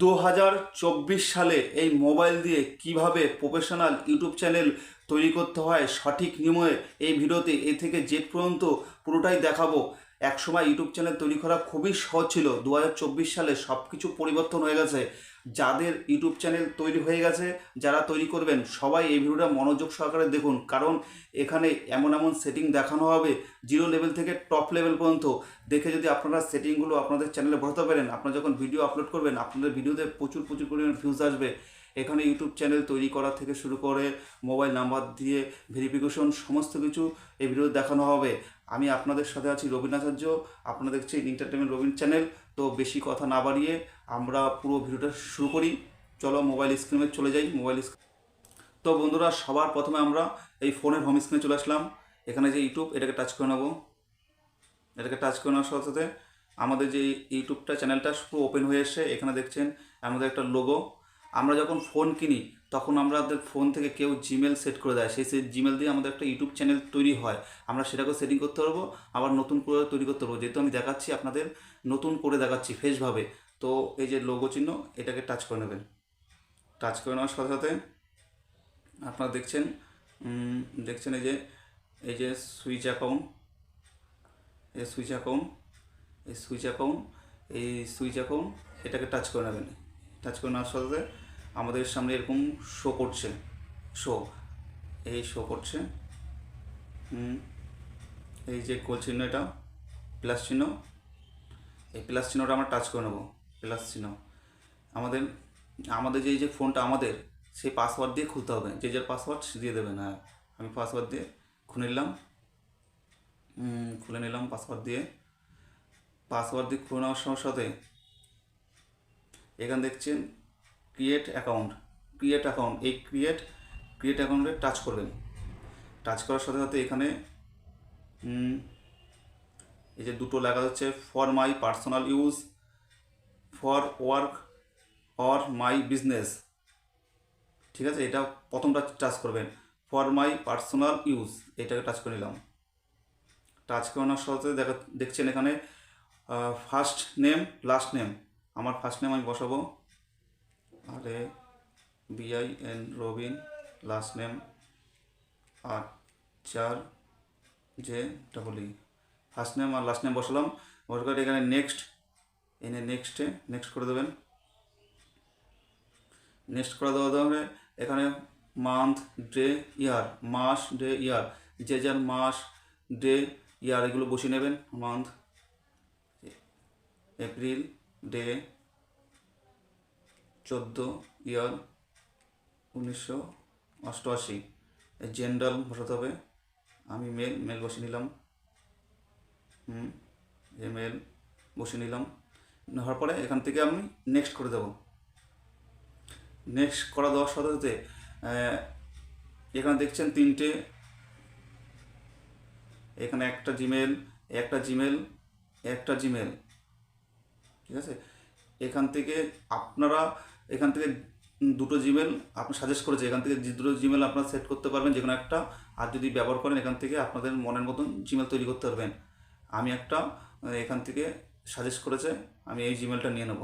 দু হাজার চব্বিশ সালে এই মোবাইল দিয়ে কীভাবে প্রফেশনাল ইউটিউব চ্যানেল তৈরি করতে হয় সঠিক নিয়মে এই ভিডিওতে এ থেকে জেট পর্যন্ত পুরোটাই দেখাবো। একসময় ইউটিউব চ্যানেল তৈরি করা খুবই সহজ ছিল। দু হাজার চব্বিশ সালে সব কিছু পরিবর্তন হয়ে গেছে। যাদের ইউটিউব চ্যানেল তৈরি হয়ে গেছে, যারা তৈরি করবেন, সবাই এই ভিডিওটা মনোযোগ সহকারে দেখুন। কারণ এখানে এমন এমন সেটিং দেখানো হবে জিরো লেভেল থেকে টপ লেভেল পর্যন্ত। দেখে যদি আপনারা সেটিংগুলো আপনাদের চ্যানেলে বসাতে পারেন, আপনারা যখন ভিডিও আপলোড করবেন, আপনাদের ভিডিওতে প্রচুর প্রচুর পরিমাণ ভিউজ আসবে। এখানে ইউটিউব চ্যানেল তৈরি করা থেকে শুরু করে মোবাইল নাম্বার দিয়ে ভেরিফিকেশন সমস্ত কিছু এই ভিডিও দেখানো হবে। আমি আপনাদের সাথে আছি রবীন আচার্য আপনারা দেখছেন এন্টারটেনমেন্ট রবিন চ্যানেল তো বেশি কথা না বাড়িয়ে আমরা পুরো ভিডিওটা শুরু করি। চলো মোবাইল স্ক্রিনে চলে যাই। মোবাইল স্ক্রিন তো বন্ধুরা, সবার প্রথমে আমরা এই ফোনের হোম স্ক্রিনে চলে আসলাম। এখানে যে ইউটিউব এটাকে টাচ করে নেব। এটাকে টাচ করে নেওয়ার সাথে সাথে আমাদের যে ইউটিউবটা চ্যানেলটা পুরো ওপেন হয়ে এসে এখানে দেখছেন আমাদের একটা লোগো আমরা যখন ফোন কিনি তখন আমাদের ফোন থেকে কেউ জিমেল সেট করে দেয়। সেই জিমেল দিয়ে আমাদের একটা ইউটিউব চ্যানেল তৈরি হয়। আমরা সেটাকে সেটিং করতে পারব, আবার নতুন করে তৈরি করতে পারব। যেহেতু আমি দেখাচ্ছি আপনাদের, নতুন করে দেখাচ্ছি ফ্রেশভাবে তো এই যে লোগো চিহ্ন, এটাকে টাচ করে নেবেন। টাচ করে নেওয়ার সাথে সাথে আপনারা দেখছেন দেখছেন এই যে এই যে সুইচ অ্যাকাউন্ট এই সুইচ অ্যাকাউন্ট এই সুইচ অ্যাকাউন্ট এই সুইচ অ্যাকাউন্ট এটাকে টাচ করে নেবেন। টাচ করে নেওয়ার সাথে সাথে আমাদের সামনে এরকম শো করছে। শো এই শো করছে। এই যে গোল চিহ্ন এটা প্লাস চিহ্ন। এই প্লাস চিহ্নটা আমরা টাচ করে নেব। প্লাস চিহ্ন। আমাদের আমাদের যে যে ফোনটা আমাদের, সেই পাসওয়ার্ড দিয়ে খুলতে হবে। যে যার পাসওয়ার্ড দিয়ে দেবেন হ্যাঁ আমি পাসওয়ার্ড দিয়ে খুলে নিলাম। খুলে নিলাম পাসওয়ার্ড দিয়ে। পাসওয়ার্ড দিয়ে খুলে নেওয়ার সাথে এখানে দেখছেন ক্রিয়েট অ্যাকাউন্ট ক্রিয়েট অ্যাকাউন্ট এই ক্রিয়েট ক্রিয়েট অ্যাকাউন্টে টাচ করবেন। টাচ করার সাথে সাথে এখানে এই যে দুটো লেখা হচ্ছে for my personal use for work or my business ঠিক আছে? এটা প্রথমটা টাচ করবেন। ফর মাই পার্সোনাল ইউজ এটাকে টাচ করে নিলাম। টাচ করানোর সাথে দেখা, দেখছেন এখানে ফার্স্ট নেম লাস্ট নেম আমার ফার্স্ট নেম আমি বসাবো। আর A B I N Robin last name আর চার J double E first name আর লাস্ট নেম বসালাম। করে এখানে নেক্সট এনে নেক্সটে নেক্সট করে দেবেন। নেক্সট করে দেওয়া দেবে এখানে মান্থ ডে ইয়ার মাস ডে ইয়ার যে যার মাস ডে ইয়ার এগুলো বসিয়ে নেবেন। মান্থ এপ্রিল ডে চোদ্দ ইয়ার উনিশশো অষ্টআশি। জেন্ডাল বসাতে হবে। আমি মেল মেল বসিয়ে নিলাম। হুম যে মেল বসিয়ে নিলাম। নেওয়ার পরে এখান থেকে আমি নেক্সট করে দেবো। নেক্সট করা দেওয়ার সাথে সাথে এখানে দেখছেন তিনটে। এখানে একটা জিমেল একটা জিমেল একটা জিমেল। ঠিক আছে? এখান থেকে আপনারা এখান থেকে দুটো জিমেল আপনি সাজেস্ট করেছে, এখান থেকে দুটো জিমেল আপনারা সেট করতে পারবেন যে কোনো একটা। আর যদি ব্যবহার করেন, এখান থেকে আপনাদের মনের মতন জিমেল তৈরি করতে পারবেন। আমি একটা এখান থেকে সাজেস্ট করেছে, আমি এই জিমেলটা নিয়ে নেব।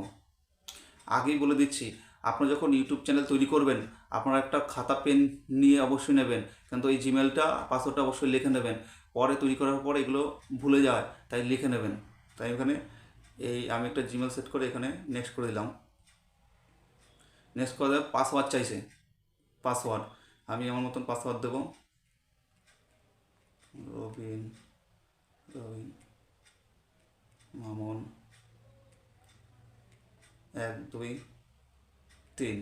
আগেই বলে দিচ্ছি আপনারা যখন ইউটিউব চ্যানেল তৈরি করবেন, আপনারা একটা খাতা, পেন নিয়ে অবশ্যই নেবেন। কিন্তু এই জিমেলটা পাসওয়ার্ডটা অবশ্যই লিখে নেবেন। পরে তৈরি করার পরে এগুলো ভুলে যায় তাই লিখে নেবেন। তাই এখানে এই, আমি একটা জিমেল সেট করে এখানে নেক্সট করে দিলাম। নেক্সট দেওয়ার পাসওয়ার্ড চাইছে। পাসওয়ার্ড আমি আমার মতন পাসওয়ার্ড দেবো। রবিন রবিন, মামন। এক, দুই, তিন।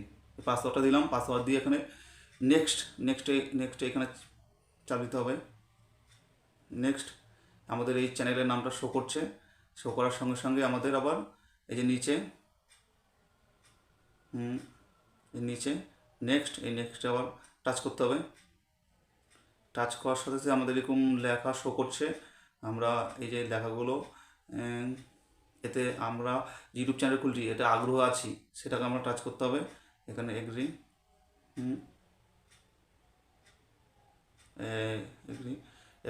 পাসওয়ার্ডটা দিলাম পাসওয়ার্ড দিয়ে এখানে নেক্সট নেক্সট নেক্সট এখানে চাপ দিতে হবে। নেক্সট আমাদের এই চ্যানেলের নামটা শো করছে। শো করার সঙ্গে সঙ্গে আমাদের আবার এই যে নিচে, হুম নিচে নেক্সট এই নেক্সট আবার টাচ করতে হবে। টাচ করার সাথে সাথে আমাদের এরকম লেখা শো করছে। আমরা এই যে লেখাগুলো এতে আমরা ইউটিউব চ্যানেল খুলছি এটা আগ্রহ আছি, সেটাকে আমরা টাচ করতে হবে। এখানে এগ্রি এগ্রি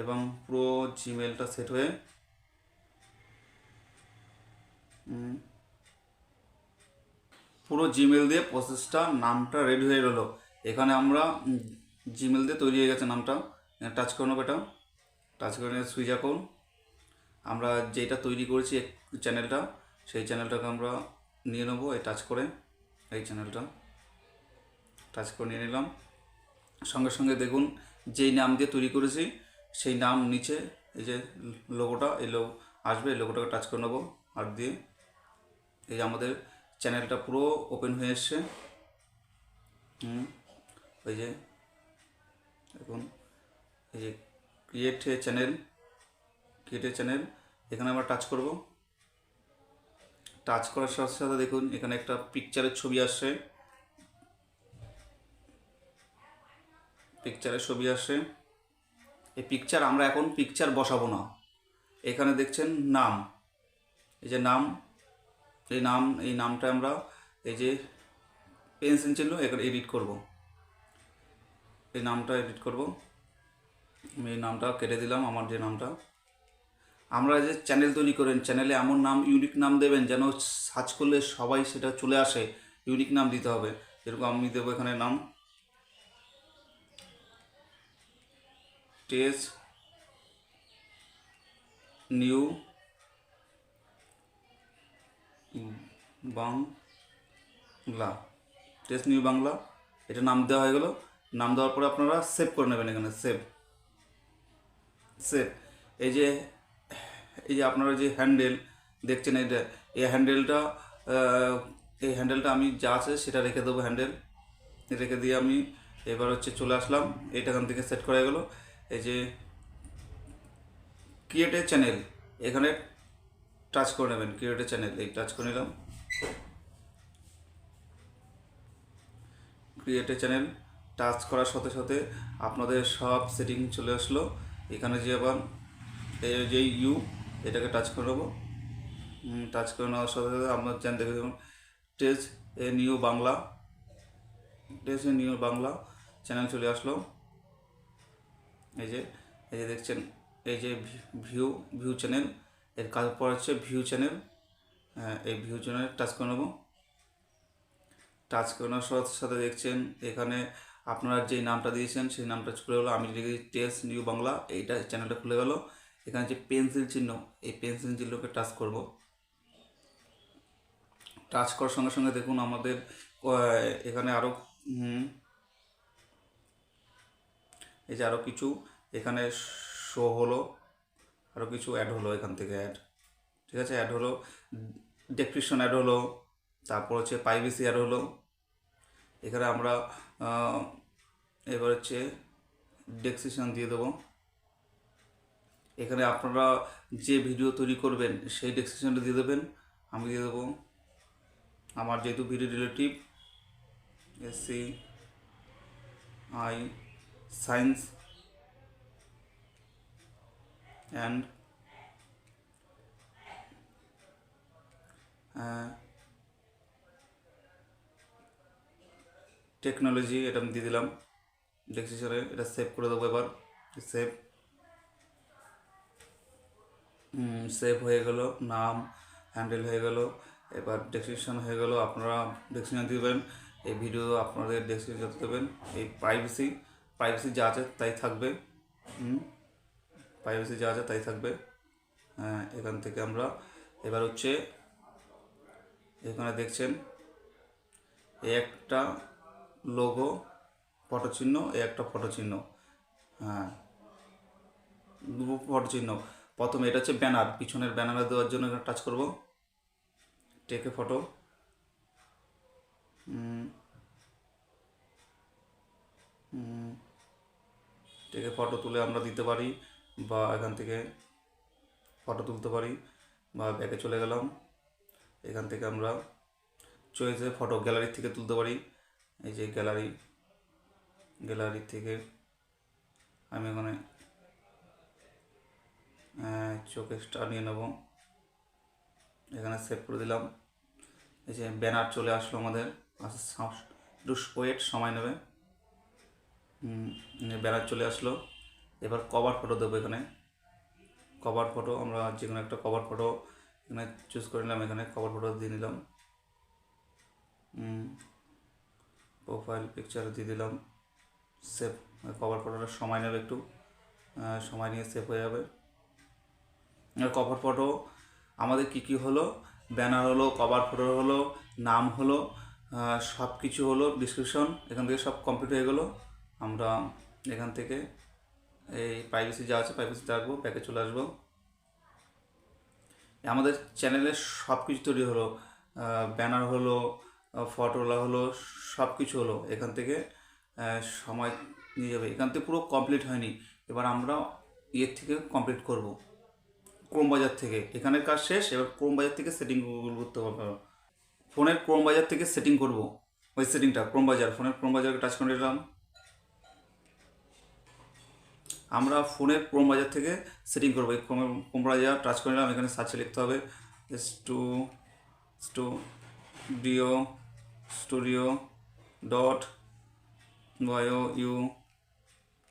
এবং পুরো জিমেলটা সেট হয়ে পুরো জিমেল দিয়ে প্রসেসটা নামটা রেডি হয়ে গেলো এখানে আমরা জিমেল দিয়ে তৈরি হয়ে গেছে নামটা। টাচ করে নেব এটা। টাচ করে নিয়ে সুইচ অ্যাকাউন্ট আমরা যেটা তৈরি করেছি চ্যানেলটা সেই চ্যানেলটাকে আমরা নিয়ে নেব এই টাচ করে, এই চ্যানেলটা টাচ করে নিয়ে নিলাম। সঙ্গে সঙ্গে দেখুন, যেই নাম দিয়ে তৈরি করেছি, সেই নাম নিচে এই যে লোগোটা এই লোক আসবে, এই লোগোটাকে টাচ করে নেব, আর দিয়ে এই আমাদের চ্যানেলটা পুরো ওপেন হয়ে এসছে। ওই যে, দেখুন, এই যে ক্রিয়েট চ্যানেল ক্রিয়েট চ্যানেল এখানে আমরা টাচ করব। টাচ করার সাথে সাথে দেখুন, এখানে একটা পিকচারের ছবি আসছে। পিকচারের ছবি আসছে। এই পিকচার আমরা এখন পিকচার বসাবো না। এখানে দেখছেন নাম। এই যে নাম এই নাম, এই নামটা আমরা এই যে পেন্সিল ছিল এখানে এডিট করব। এই নামটা এডিট করব। আমি এই নামটা কেটে দিলাম, আমার যে নামটা। আমরা যে চ্যানেল তৈরি করেন চ্যানেলে এমন নাম ইউনিক নাম দেবেন যেন সার্চ করলে সবাই সেটা চলে আসে ইউনিক নাম দিতে হবে। যেরকম আমি দেবো এখানে নাম। Test new Bangla. Test new Bangla. এটা নাম দেওয়া হয়ে গেল। নাম দেওয়ার পরে আপনারা সেভ করে নেবেন এখানে সেভ সেভ এই যে এই যে আপনারা যে হ্যান্ডেল দেখছেন এটা এই হ্যান্ডেলটা এই হ্যান্ডেলটা আমি যা আছে সেটা রেখে দেবো হ্যান্ডেল রেখে দিয়ে আমি এবার হচ্ছে চলে আসলাম। এইটা এখান থেকে সেট করা গেলো। এই যে ক্রিয়েট এ চ্যানেল এখানে টাচ করে নেবেন ক্রিয়েট চ্যানেল এই টাচ করে নিলাম। ক্রিয়েট চ্যানেল টাচ করার সাথে সাথে আপনাদের সব সেটিং চলে আসলো। এখানে যে আবার এই যে ইউ এটাকে টাচ করে নেব। টাচ করে নেওয়ার সাথে সাথে আপনার চ্যানেল দেখে দেখুন। Test a new Bangla test a new Bangla channel চলে আসলো। এই যে এই যে দেখছেন, এই যে ভিউ ভিউ চ্যানেল এর পর হচ্ছে ভিউ চ্যানেল এই ভিউ চ্যানেল টাচ করে নেব। টাচ করানোর সাথে সাথে দেখছেন এখানে আপনারা যেই নামটা দিয়েছেন, সেই নামটা খুলে গেলো, আমি লিখেছি টেস নিউ বাংলা এইটা চ্যানেলটা খুলে গেল। এখানে যে পেন্সিল চিহ্ন, এই পেন্সিল চিহ্নকে টাচ করব। টাচ করার সঙ্গে সঙ্গে দেখুন আমাদের এখানে আরও এই যে আরও কিছু এখানে শো হলো। আরও কিছু অ্যাড হলো এখান থেকে অ্যাড ঠিক আছে অ্যাড হলো ডেসক্রিপশন অ্যাড হলো, তারপর হচ্ছে প্রাইভেসি অ্যাড হলো। এখানে আমরা এবার হচ্ছে ডেসক্রিপশন দিয়ে দেবো। এখানে আপনারা যে ভিডিও তৈরি করবেন, সেই ডেসক্রিপশনটা দিয়ে দেবেন। আমি দিয়ে দেবো আমার যেহেতু video relative S C I science and technology এটা আমি দিয়ে দিলাম। ডেসক্রিপশনে এটা সেভ করে দেবো এবার। সেভ সেভ হয়ে গেল, নাম হ্যান্ডেল হয়ে গেল। এবার ডেসক্রিপশন হয়ে গেল, আপনারা ডেসক্রিপশন দেবেন। এই ভিডিও আপনাদের ডেসক্রিপশন দেবেন। এই প্রাইভেসি প্রাইভেসি যা আছে তাই থাকবে। প্রাইভেসি যা আছে তাই থাকবে। হ্যাঁ এখান থেকে আমরা এবার হচ্ছে এখানে দেখছেন একটা লোগো ফটো চিহ্ন একটা ফটো চিহ্ন। হ্যাঁ ফটো চিহ্ন। প্রথমে এটা হচ্ছে ব্যানার পিছনের ব্যানারে দেওয়ার জন্য এখানে টাচ করব। টেকে ফটো টেকে ফটো তুলে আমরা দিতে পারি। বা এখান থেকে ফটো তুলতে পারি বা ব্যাগে চলে গেলাম। এখান থেকে আমরা চয়েসে ফটো গ্যালারি থেকে তুলতে পারি। এই যে গ্যালারি গ্যালারি থেকে আমি এখানে চোখে স্টার নিয়ে নেব। এখানে সেভ করে দিলাম। এই যে ব্যানার চলে আসলো আমাদের। একটু ওয়েট সময় নেবে। ব্যানার চলে আসলো। এবার কভার ফটো দেবো এখানে। কভার ফটো আমরা যে কোনো একটা কভার ফটো এখানে চুজ করে নিলাম, এখানে কভার ফটো দিয়ে নিলাম। প্রোফাইল পিকচার দিয়ে দিলাম। সেভ কভার ফটোটা সময় নেবে একটু। সময় নিয়ে সেভ হয়ে যাবে। কভার ফটো আমাদের কি কি হলো? ব্যানার হলো কভার ফটো হলো, নাম হলো সব কিছু হলো ডিসক্রিপশন এখান থেকে সব কমপ্লিট হয়ে গেলো। আমরা এখান থেকে এই প্রাইভেসি যা আছে প্রাইভেসি রাখব ব্যাকে চলে আসব। আমাদের চ্যানেলে সব কিছু তৈরি হলো। ব্যানার হলো ফটোলা হলো সব কিছু হলো। এখান থেকে সময় নিয়ে যাবে। এখান থেকে পুরো কমপ্লিট হয়নি। এবার আমরা ইয়ের থেকে কমপ্লিট করব। ক্রোম বাজার থেকে। এখানের কাজ শেষ, এবার ক্রোম বাজার থেকে সেটিং করতে হবে ফোনের ক্রোম বাজার থেকে সেটিং করব। ওই সেটিংটা ক্রোম বাজার। ফোনের ক্রোম বাজারকে টাচ করে নিলাম। আমরা ফোনের ক্রোম বাজার থেকে সেটিং করব। এই ক্রোম ক্রোম বাজার টাচ করে নিলাম, এখানে সার্চে লিখতে হবে to studio studio dot bio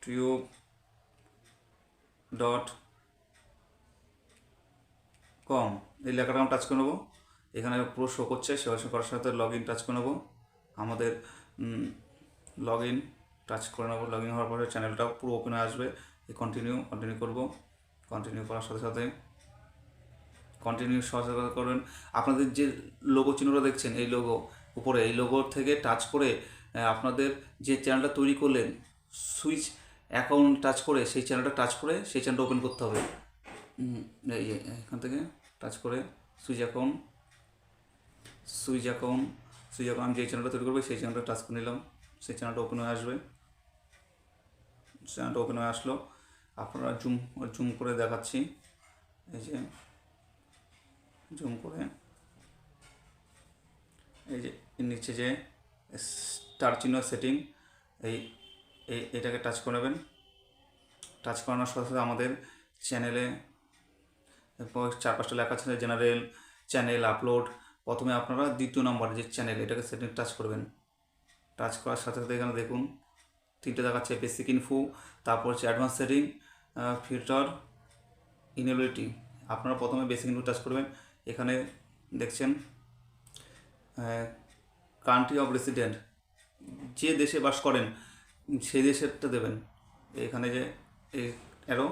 YouTube dot com এই লেখাটা আমি টাচ করে নেব। এখানে পুরো শো করছে সেবা করার সাথে লগ ইন টাচ করে নেব। আমাদের লগ ইন টাচ করে নেব। লগ ইন হওয়ার পরে চ্যানেলটা পুরো ওপেন আসবে। কন্টিনিউ কন্টিনিউ করব। কন্টিনিউ করার সাথে সাথে কন্টিনিউ সাথে করবেন। আপনাদের যে লোগো চিহ্নটা দেখছেন, এই লোগো উপরে, এই লোগোর থেকে টাচ করে আপনাদের যে চ্যানেলটা তৈরি করলেন সুইচ অ্যাকাউন্ট টাচ করে, সেই চ্যানেলটা টাচ করে, সেই চ্যানেলটা ওপেন করতে হবে। এই এখান থেকে টাচ করে switch account switch account switch account যে চ্যানেলটা তৈরি করবে, সেই চ্যানেলটা টাচ করে নিলাম। সেই চ্যানেলটা ওপেন হয়ে আসবে। চ্যানেলটা ওপেন হয়ে আসলো। আপনারা জুম জুম করে দেখাচ্ছি। এই যে জুম করে। এই যে নিচে যে স্টার চিহ্ন সেটিং এই এটাকে টাচ করে নেবেন। টাচ করানোর সাথে সাথে আমাদের চ্যানেলে চার পাঁচটা লেখা আছে জেনারেল চ্যানেল আপলোড প্রথমে আপনারা দ্বিতীয় নম্বর যে চ্যানেল এটাকে সেটিং টাচ করবেন। টাচ করার সাথে সাথে এখানে দেখুন, তিনটে দেখাচ্ছে বেসিক ইনফো তারপর হচ্ছে অ্যাডভান্স সেটিং ফিল্টার ইনেবিলিটি আপনারা প্রথমে বেসিক ইনফো টাচ করবেন। এখানে দেখছেন কান্ট্রি অফ রেসিডেন্ট যে দেশে বাস করেন, সেই দেশেরটা দেবেন। এখানে যে এই অ্যারো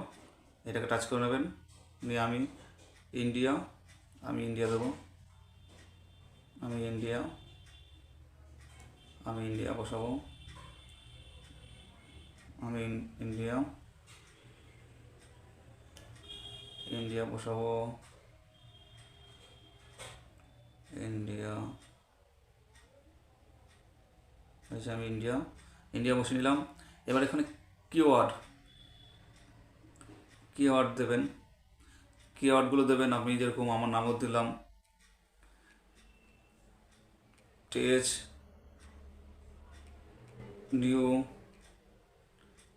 এটাকে টাচ করে নেবেন। নিয়ে আমি ইন্ডিয়া আমি ইন্ডিয়া দেবো। আমি ইন্ডিয়া আমি ইন্ডিয়া বসাবো। আমি ইন্ডিয়া ইন্ডিয়া বসাবো ইন্ডিয়া আচ্ছা আমি ইন্ডিয়া ইন্ডিয়া বসে নিলাম এবার এখানে কিওয়ার্ড কিওয়ার্ড দেবেন কিওয়ার্ডগুলো দেবেন আপনি যেরকম আমার নামও দিলাম টেজ নিউ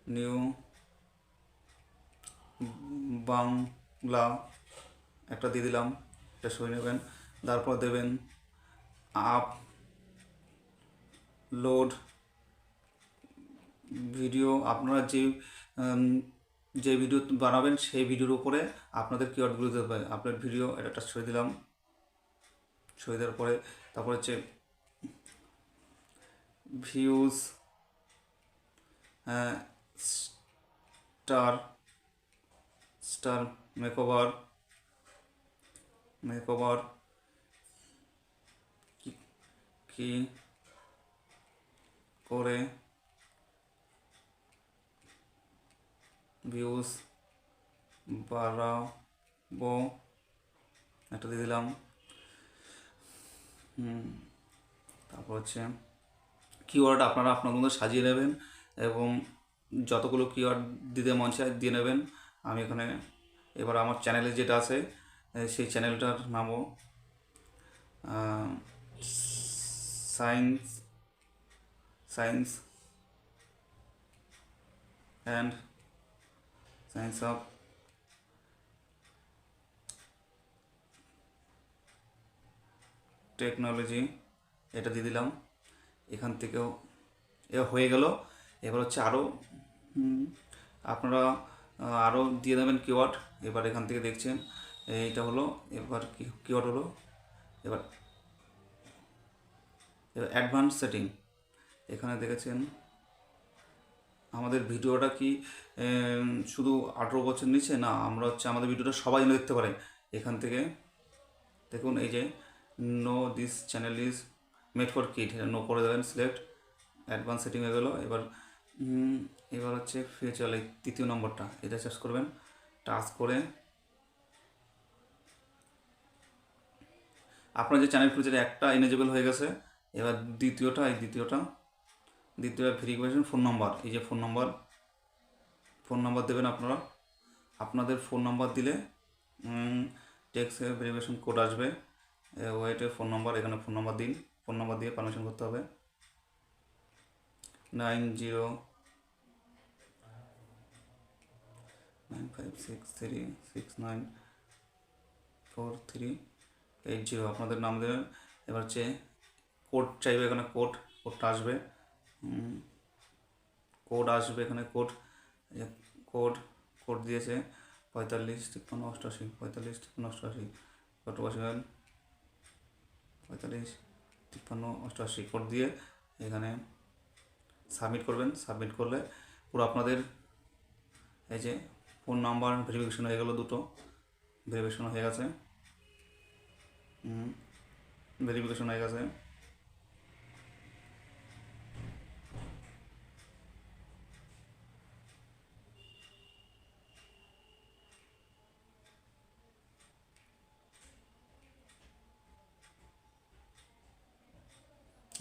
নিউ বাংলা একটা দিয়ে দিলাম, এটা সই নেবেন, তারপর দেবেন আপ, লোড, ভিডিও, আপনারা যে যে ভিডিও বানাবেন সেই ভিডিওর উপরে আপনাদের কিওয়ার্ডগুলো দেবে আপনার ভিডিও, এটা করে দিলাম সই দেওয়ার পরে তারপর হচ্ছে views star star makeover makeover কি করে ভিউজ বাড়াবো? একটা দিয়ে দিলাম। তারপর হচ্ছে কিওয়ার্ড আপনারা আপনার মধ্যে সাজিয়ে নেবেন এবং যতগুলো কিওয়ার্ড দিতে মন দিয়ে নেবেন। আমি এখানে এবার আমার চ্যানেলে যেটা আছে সেই চ্যানেলটার নামও science science and science of technology, এটা দিয়ে দিলাম। এখান থেকেও এ হয়ে গেল। এবার হচ্ছে আরও আপনারা আরও দিয়ে দেবেন কিওয়ার্ড এবার এখান থেকে দেখছেন, এইটা হলো, এবার কিওয়ার্ড হলো, এবার এবার অ্যাডভান্স সেটিং এখানে দেখেছেন, আমাদের ভিডিওটা কি শুধু আঠেরো বছর নিচে? না, আমরা হচ্ছে, আমাদের ভিডিওটা সবাই যেন দেখতে পারে এখান থেকে দেখুন, এই যে no this channel is made for kid no করে দেবেন সিলেক্ট অ্যাডভান্স সেটিং হয়ে গেলো। এবার এবার হচ্ছে ফিউচার তৃতীয় নম্বরটা। এটা চার্জ করবেন। টাচ করে আপনার যে চ্যানেল খুলেছে একটা এনেজেবল হয়ে গেছে। এবার দ্বিতীয়টা, এই দ্বিতীয়টা, দ্বিতীয় ভেরিফিকেশন ফোন নাম্বার এই যে ফোন নাম্বার ফোন নাম্বার দেবেন আপনারা। আপনাদের ফোন নাম্বার দিলে টেক্স ভেরিফিকেশন কোড আসবে। ওয়েটে ফোন নাম্বার এখানে ফোন নাম্বার দিন। ফোন নাম্বার দিয়ে পারমিশন করতে হবে। Nine zero nine five six three six nine four three eight zero আপনাদের নাম দেবেন। এবার হচ্ছে কোড চাইবে এখানে কোড কোডটা আসবে। কোড আসবে এখানে কোড কোড কোড দিয়েছে পঁয়তাল্লিশ তিপ্পান্ন অষ্টআশি, পঁয়তাল্লিশ তিপ্পান্ন অষ্টআশি। কত বসবেন? পঁয়তাল্লিশ তিপ্পান্ন অষ্টআশি। কোড দিয়ে এখানে সাবমিট করবেন। সাবমিট করলে পুরো আপনাদের এই যে ফোন নাম্বার ভেরিফিকেশন হয়ে গেলো দুটো। ভেরিফিকেশন হয়ে গেছে। ভেরিফিকেশন হয়ে গেছে।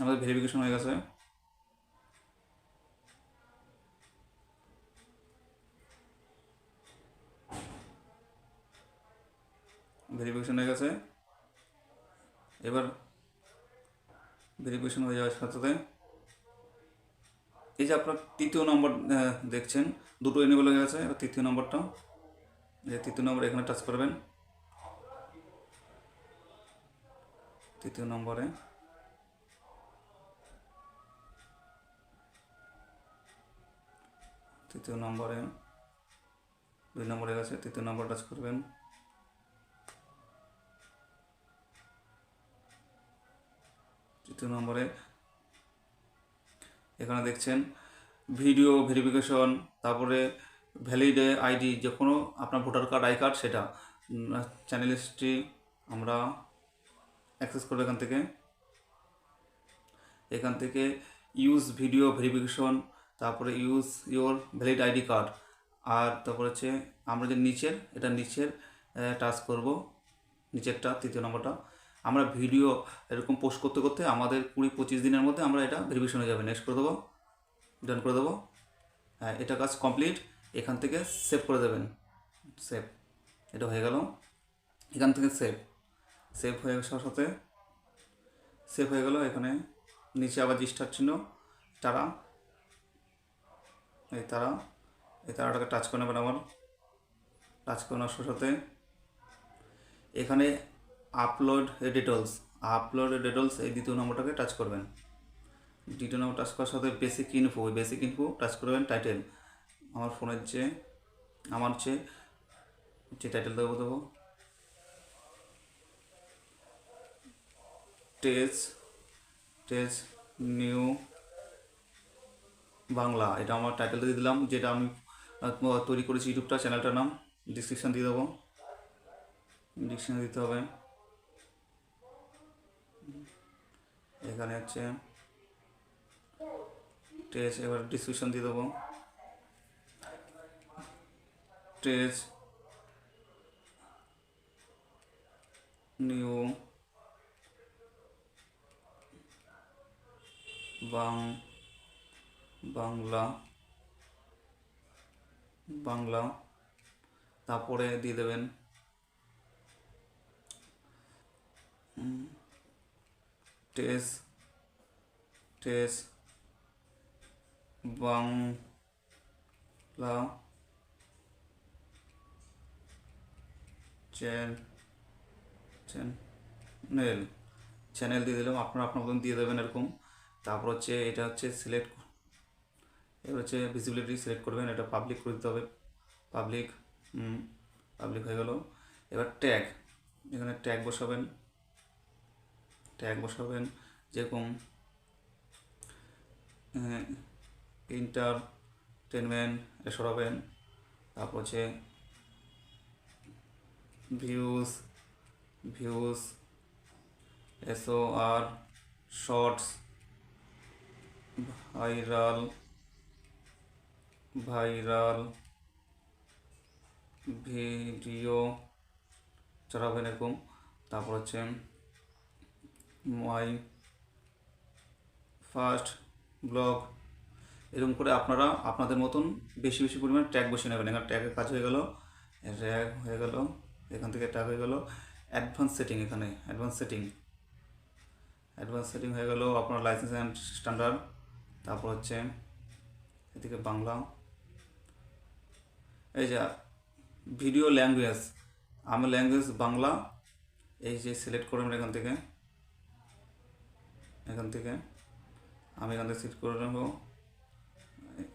আমাদের ভেরিফিকেশন হয়ে গেছে। ভেরিফিকেশন হয়ে গেছে। এবার ভেরিফিকেশন হয়ে যাওয়ার সাথে সাথে এই যে আপনার তৃতীয় নম্বর দেখছেন, দুটো এনেবল হয়ে গেছে, এবার তৃতীয় নম্বরটা। এই তৃতীয় নম্বর এখানে টাচ করবেন। তৃতীয় নম্বরে। তৃতীয় নম্বরে, দুই নম্বরে গেছে, তৃতীয় নম্বর টাচ করবেন। তৃতীয় নম্বরে। এখানে দেখছেন, ভিডিও ভেরিফিকেশন, তারপরে ভ্যালিড আইডি যে কোনো আপনার ভোটার কার্ড, আই কার্ড, সেটা। চ্যানেল হিস্ট্রি আমরা অ্যাক্সেস করব এখান থেকে। এখান থেকে ইউজ ভিডিও ভেরিফিকেশন, তারপরে use your valid ID card. আর তারপর হচ্ছে আমরা যে নিচের, এটা নিচের টাচ করব। নিচেরটা, তৃতীয় নম্বরটা। আমরা ভিডিও এরকম পোস্ট করতে করতে আমাদের কুড়ি পঁচিশ দিনের মধ্যে আমরা এটা ভেরিফিকেশন হয়ে যাবে। নেক্সট করে দেবো। ডান করে দেবো। হ্যাঁ এটা কাজ কমপ্লিট এখান থেকে সেভ করে দেবেন। সেভ এটা হয়ে গেল। এখান থেকে সেভ সেভ হয়ে আসার সাথে সেভ হয়ে গেল এখানে। নিচে আবার স্টার চিহ্ন তারা। এই তারা। এই তারাটাকে টাচ করে নেবেন আবার। টাচ করে নেওয়ার সাথে। এখানে আপলোড ডিটেলস আপলোড ডিটেলস এই দ্বিতীয় নম্বরটাকে টাচ করবেন। দ্বিতীয় নম্বর টাচ করার সাথে বেসিক ইনফো ওই বেসিক ইনফো টাচ করবেন টাইটেল আমার ফোনের যে, আমার যে যে টাইটেল দেবো দেবো। টেজ টেজ নিউ বাংলা এটা আমার টাইটেল দিয়ে দিলাম, যেটা আমি তৈরি করেছি ইউটিউবটা চ্যানেলটার নাম। ডিসক্রিপশান দিয়ে দেবো। ডিসক্রিপশানে দিতে হবে। এখানে হচ্ছে টেজ এবার ডিসক্রিপশান দিয়ে দেবো। টেজ নিউ বাং, বাংলা বাংলা, তারপরে দিয়ে দেবেন। টেস টেস বাংলা চ্যান চ্যানেল চ্যানেল দিয়ে দিলাম, আপনারা আপনার মতন দিয়ে দেবেন এরকম। তারপর হচ্ছে এটা হচ্ছে সিলেক্ট এবার হচ্ছে ভিজিবিলিটি সিলেক্ট করবেন, এটা পাবলিক করে দিতে হবে। পাবলিক পাবলিক হয়ে গেল। এবার ট্যাগ এখানে ট্যাগ বসাবেন। ট্যাগ বসাবেন যেরকম ইন্টারটেনমেন্ট সরাবেন তারপর হচ্ছে ভিউজ ভিউজ এসও আর শর্টস ভাইরাল ভাইরাল ভিডিও চড়াবেন এরকম, তারপর হচ্ছে মাই ফার্স্ট ব্লগ, এরকম করে আপনারা আপনাদের মতন বেশি বেশি পরিমাণে ট্যাগ বসিয়ে নেবেন। এখানে ট্যাগের কাজ হয়ে গেল ট্যাগ হয়ে গেল, এখান থেকে ট্যাগ হয়ে গেল অ্যাডভান্স সেটিং এখানে অ্যাডভান্স সেটিং অ্যাডভান্স সেটিং হয়ে গেল, আপনার লাইসেন্স অ্যান্ড স্ট্যান্ডার্ড তারপর হচ্ছে এদিকে বাংলা। এই যে ভিডিও ল্যাঙ্গুয়েজ আমি ল্যাঙ্গুয়েজ বাংলা, এই যে সিলেক্ট করবেন এখান থেকে। এখান থেকে আমি এখান থেকে সিলেক্ট করে নেব।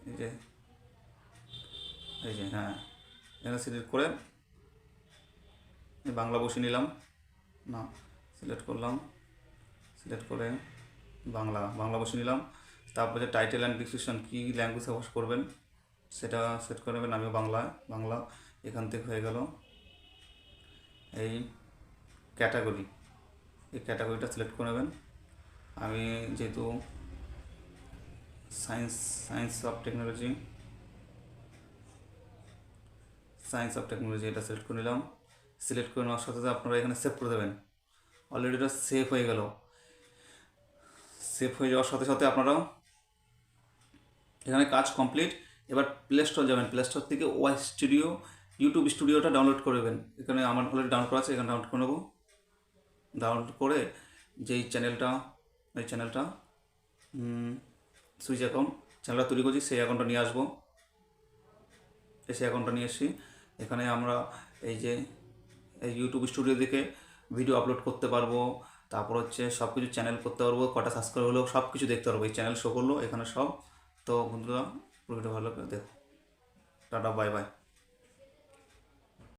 এই যে এই যে হ্যাঁ এখানে সিলেক্ট করে বাংলা বসে নিলাম। না সিলেক্ট করলাম। সিলেক্ট করে বাংলা বাংলা বসে নিলাম। তারপরে যে টাইটেল অ্যান্ড ডিসক্রিপশন কী ল্যাঙ্গুয়েজে হোস্ট করবেন, সেটা সেট করে নেবেন। আমি বাংলা বাংলা এখান থেকে হয়ে গেল। এই ক্যাটাগরি এই ক্যাটাগরিটা সিলেক্ট করে নেবেন। আমি যেহেতু science science of technology science of technology এটা সিলেক্ট করে নিলাম। সিলেক্ট করে নেওয়ার সাথে সাথে আপনারা এখানে সেভ করে দেবেন। অলরেডি এটা সেভ হয়ে গেল। সেভ হয়ে যাওয়ার সাথে সাথে আপনারা এখানে কাজ কমপ্লিট এবার প্লে স্টোর যাবেন। প্লে স্টোর থেকে ওয়াই স্টুডিও ইউটিউব স্টুডিওটা ডাউনলোড করবেন এখানে আমার অলরেডি ডাউনলোড করা আছে, এখানে ডাউনলোড করে নেব। ডাউনলোড করে যেই চ্যানেলটা ওই চ্যানেলটা সুইচ অ্যাকাউন্ট চ্যানেলটা তৈরি করছি, সেই অ্যাকাউন্টটা নিয়ে আসব। সেই অ্যাকাউন্টটা নিয়ে এসেছি। এখানে আমরা এই যে, এই ইউটিউব স্টুডিও থেকে ভিডিও আপলোড করতে পারব। তারপর হচ্ছে সব কিছু চ্যানেল করতে পারব, কটা সাবস্ক্রাইব হলো সব কিছু দেখতে পারব। এই চ্যানেল শো করল, এখানে সব। তো বন্ধুরা ভিডিও ভালো করে দেখো। Tata bye bye